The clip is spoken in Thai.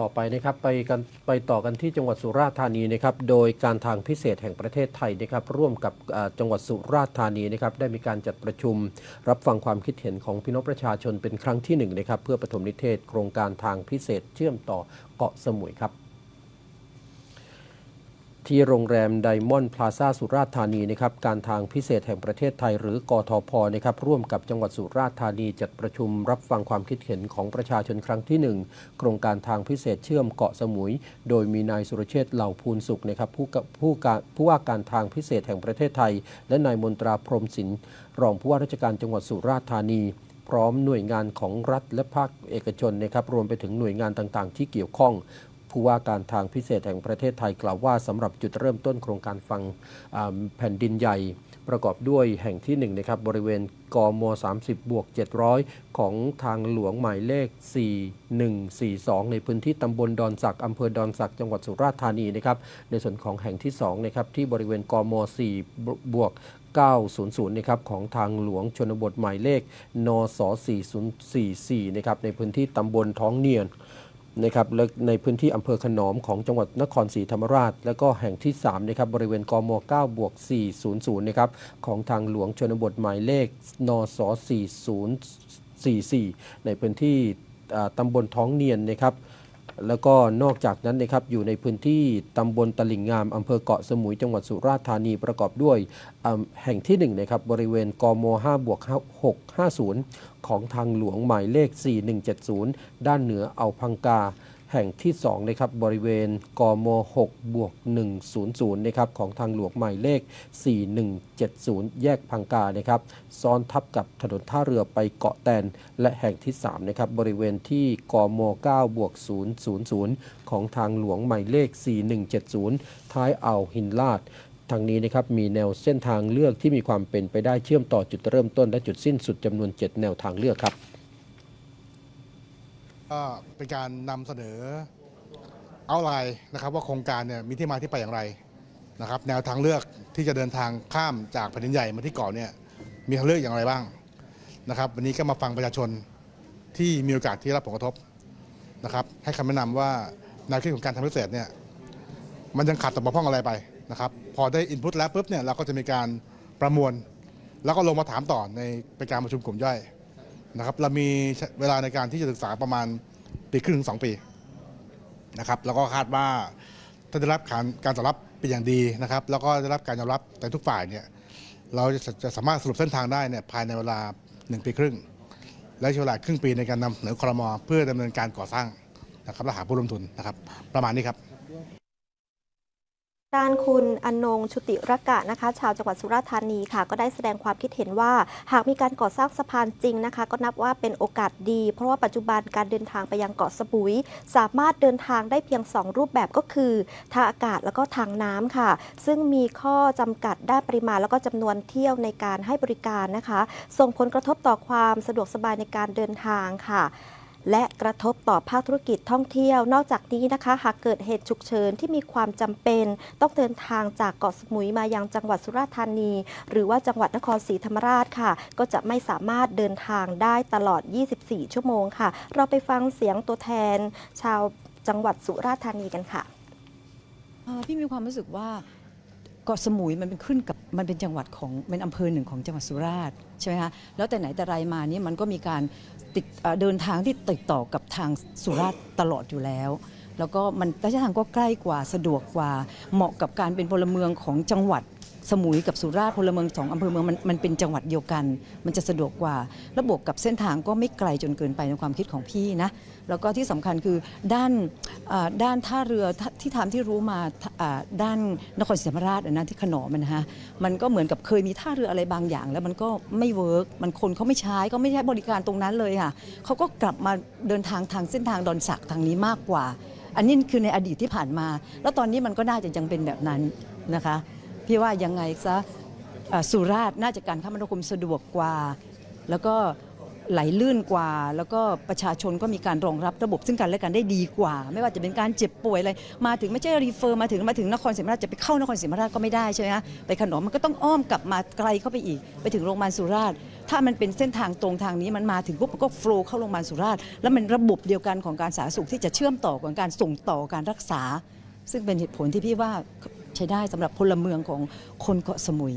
ต่อไปนะครับไปกันไปต่อกันที่จังหวัดสุราษฎร์ธานีนะครับโดยการทางพิเศษแห่งประเทศไทยนะครับร่วมกับจังหวัดสุราษฎร์ธานีนะครับได้มีการจัดประชุม รับฟังความคิดเห็นของพี่น้องประชาชนเป็นครั้งที่หนึ่งนะครับเพื่อปฐมนิเทศ โครงการทางพิเศษเชื่อมต่อเกาะสมุยครับ ที่โรงแรมไดมอนด์พลาซ่าสุราษฎร์ธานีนะครับการทางพิเศษแห่งประเทศไทย หรือกทพนะครับร่วมกับจังหวัดสุราษฎร์ธานีจัดประชุมรับฟังความคิดเห็นของประชาชนครั้งที่หนึ่งโครงการทางพิเศษเชื่อมเกาะสมุย โดยมีนายสุรเชษฐ์เหล่าภูลสุขนะครับผู้ผู้การผู้ว่าการทางพิเศษแห่งประเทศไทย และนายมนตราพรมสินรองผู้ว่าราชการจังหวัดสุราษฎร์ธานีพร้อมหน่วยงานของรัฐและภาคเอกชนนะครับรวมไปถึงหน่วยงานต่างๆ ที่เกี่ยวข้อง ผู้ว่าการทางพิเศษแห่งประเทศไทยกล่าวว่าสำหรับจุดเริ่มต้นโครงการฟังแผ่นดินใหญ่ประกอบด้วยแห่งที่1นะครับบริเวณกม 30 บวก 700 ของทางหลวงหมายเลข 4142 ในพื้นที่ตำบลดอนสักอำเภอดอนสักจังหวัดสุราษฎร์ธานีนะครับในส่วนของแห่งที่2นะครับที่บริเวณกม 4 บวก900นะครับของทางหลวงชนบทหมายเลขนส4044นะครับในพื้นที่ตำบลท้องเนียน นะครับและในพื้นที่อำเภอขนอมของจังหวัดนครศรีธรรมราช แล้วก็แห่งที่3นะครับบริเวณกม9บวก400นะครับของทางหลวงชนบทหมายเลขนส4044 ในพื้นที่อ่าตำบลท้องเนียนนะครับ แล้วก็นอกจากนั้นนะครับอยู่ในพื้นที่ตำบลตลิ่งงามอำเภอเกาะสมุยจังหวัดสุราษฎร์ธานีประกอบด้วยแห่งที่1นะครับบริเวณกม5บวก650 ของทางหลวงหมายเลข 4170 ด้านเหนือเอาพังกา แห่งที่2นะครับบริเวณกม6บวก100นะครับของทางหลวงหมายเลข 4170 แยกพังกานะครับซ้อนทับกับถนนท่าเรือไปเกาะแตน และแห่งที่3นะครับบริเวณที่กม9บวก000 ของทางหลวงหมายเลข 4170 ท้ายอ่าวหินลาดทางนี้นะครับมีแนวเส้นทางเลือกที่มีความเป็นไปได้เชื่อมต่อจุดเริ่มต้นและจุดสิ้นสุดจำนวน 7 แนวทางเลือกครับ ก็เป็นการนำเสนอเอาไลน์นะครับว่าโครงการเนี่ยมีที่มาที่ไปอย่างไรนะครับ แนวทางเลือกที่จะเดินทางข้ามจากแผ่นดินใหญ่มาที่เกาะเนี่ยมีทางเลือกอย่างไรบ้างนะครับ วันนี้ก็มาฟังประชาชนที่มีโอกาสที่รับผลกระทบนะครับ ให้คำแนะนำว่าแนวคิดของการทำพิเศษเนี่ยมันยังขาดตกบกพร่องอะไรไปนะครับพอได้อินพุตแล้วปุ๊บเนี่ยเราก็จะมีการประมวล แล้วก็ลงมาถามต่อในเป็นการประชุมกลุ่มย่อย นะครับเรามีเวลาในการที่จะศึกษาประมาณปีครึ่งถึงสองปีนะครับแล้วก็คาดว่าถ้าได้รับการการตอบรับเป็นอย่างดีนะครับ แล้วก็ได้รับการยอมรับแต่ทุกฝ่ายเนี่ยเราจะจะสามารถสรุปเส้นทางได้เนี่ยภายในเวลา 1 ปีครึ่ง และใช้เวลาครึ่งปีในการนำเสนอครมเพื่อดำเนินการก่อสร้างนะครับและหาผู้ลงทุนนะครับ ประมาณนี้ครับ ด้านคุณอนงชุติรกะนะคะ ชาวจังหวัดสุราษฎร์ธานีค่ะ ก็ได้แสดงความคิดเห็นว่า หากมีการก่อสร้างสะพานจริงนะคะ ก็นับว่าเป็นโอกาสดี เพราะว่าปัจจุบันการเดินทางไปยังเกาะสมุย สามารถเดินทางได้เพียง 2 รูปแบบก็คือ ทางอากาศแล้วก็ทางน้ำค่ะ ซึ่งมีข้อจำกัดด้านปริมาณแล้วก็จำนวนเที่ยวในการให้บริการนะคะ ส่งผลกระทบต่อความสะดวกสบายในการเดินทางค่ะ และกระทบต่อภาคธุรกิจท่องเที่ยว นอกจากนี้นะคะ หากเกิดเหตุฉุกเฉินที่มีความจำเป็น ต้องเดินทางจากเกาะสมุยมายังจังหวัดสุราษฎร์ธานี หรือว่าจังหวัดนครศรีธรรมราชค่ะ ก็จะไม่สามารถเดินทางได้ตลอด 24 ชั่วโมงค่ะ เราไปฟังเสียงตัวแทน ชาวจังหวัดสุราษฎร์ธานีกันค่ะพี่มีความรู้สึกว่า กาะสมุยมันเป็นขึ้นกับมันเป็นจังหวัดของเป็นอำเภอหนึ่งของจังหวัดสุราษฎร์ใช่ไหมคะแล้วแต่ไหนแต่ไรมานี่มันก็มีการติดเอ่อเดินทางที่ติดต่อกับทางสุราษฎร์ตลอดอยู่แล้ว แล้วก็มันระยะทางก็ใกล้กว่าสะดวกกว่าเหมาะกับการเป็นพลเมืองของจังหวัด สมุยกับสุราษฎร์พลเมืองสองอำเภอเมืองมันมันเป็นจังหวัดเดียวกัน มันจะสะดวกกว่า ระบบกับเส้นทางก็ไม่ไกลจนเกินไปในความคิดของพี่นะ แล้วก็ที่สำคัญคือด้านด้านท่าเรือที่ทำที่รู้มาด้านนครศรีธรรมราชนะที่ขนอมันนะฮะมันก็เหมือนกับเคยมีท่าเรืออะไรบางอย่าง แล้วมันก็ไม่เวิร์กมันคนเขาไม่ใช้ก็ไม่ใช้บริการตรงนั้นเลยค่ะเขาก็กลับมาเดินทางทางเส้นทางดอนสักทางนี้มากกว่า อันนี้คือในอดีตที่ผ่านมา แล้วตอนนี้มันก็น่าจะยังเป็นแบบนั้นนะคะ พี่ว่ายังไงซะสุราษฎร์น่าจะการคมนาคมสะดวกกว่า แล้วก็ไหลลื่นกว่า แล้วก็ประชาชนก็มีการรองรับระบบซึ่งกันและกันได้ดีกว่า ไม่ว่าจะเป็นการเจ็บป่วยอะไรมาถึงไม่ใช่รีเฟอร์มาถึงมาถึงนครศรีธรรมราชจะไปเข้านครศรีธรรมราชก็ไม่ได้ใช่ไหมคะไปขนมมันก็ต้องอ้อมกลับมาไกลเข้าไปอีก ไปถึงโรงพยาบาลสุราษฎร์ถ้ามันเป็นเส้นทางตรงทางนี้มันมาถึงปุ๊บมันก็โฟล์เข้าโรงพยาบาลสุราษฎร์แล้วมันระบบเดียวกันของการสาธารณสุขที่จะเชื่อมต่อกับการส่งต่อการรักษา ซึ่งเป็นเหตุผลที่พี่ว่า ใช้ได้สำหรับพลเมืองของคนเกาะสมุย